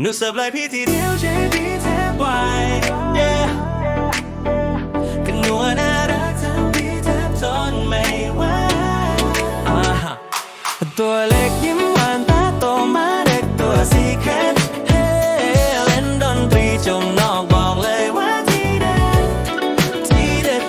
หนูเสิร์ฟเลยพี่ทีเดียวใช้พี่แทบไหว yeah ก็หนูน่ารักทั้งพี่แทบทนไม่ไหวอ่าฮะตัวเล็กยิ้มหวานตาโตมาเด็กตัวสีแค่เฮ้เล่นดนตรีจงนอกบอกเลยว่าที่เด็ดที่เด็ด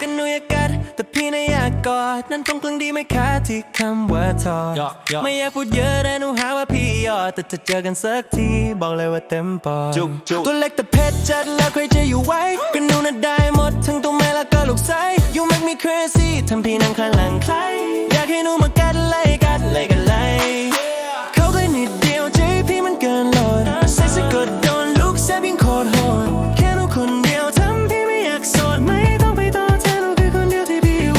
ก็หนูอยากกัดแต่พี่น่ะอยากกอด นั่นตรงกลางดีไหมคะที่คำว่าทอดยอกยอกไม่อยากพูดเยอะแต่หนูหาว่าพี่ ย่แต่จะเจอกันสักที บอกเลยว่าเต็มปอดจุกจุตัวเล็กแต่เพชรจัดแล้วใครจะอยู่ไว้กันนูน่ะได้หมด ทั้งตัวแม่แล้วก็ลูกไส้ You make me crazy ทำพี่นั่งข้างหลังใคร อยากให้หนูมากัดเลยกัดเลยกัดไล่เขาก็นิเดียวใจพี่มันเกินโลดใส่สะกดโดนลูกแซ่บยิ่งคตรโหดแค่หนูคนเดียวทำพี่ไม่อยากโสดไมต้องไปต่อแทนหนูคืคนเดียวที่พี่ว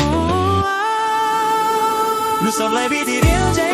งหนูสดเลยพี่ที่เดียวใจ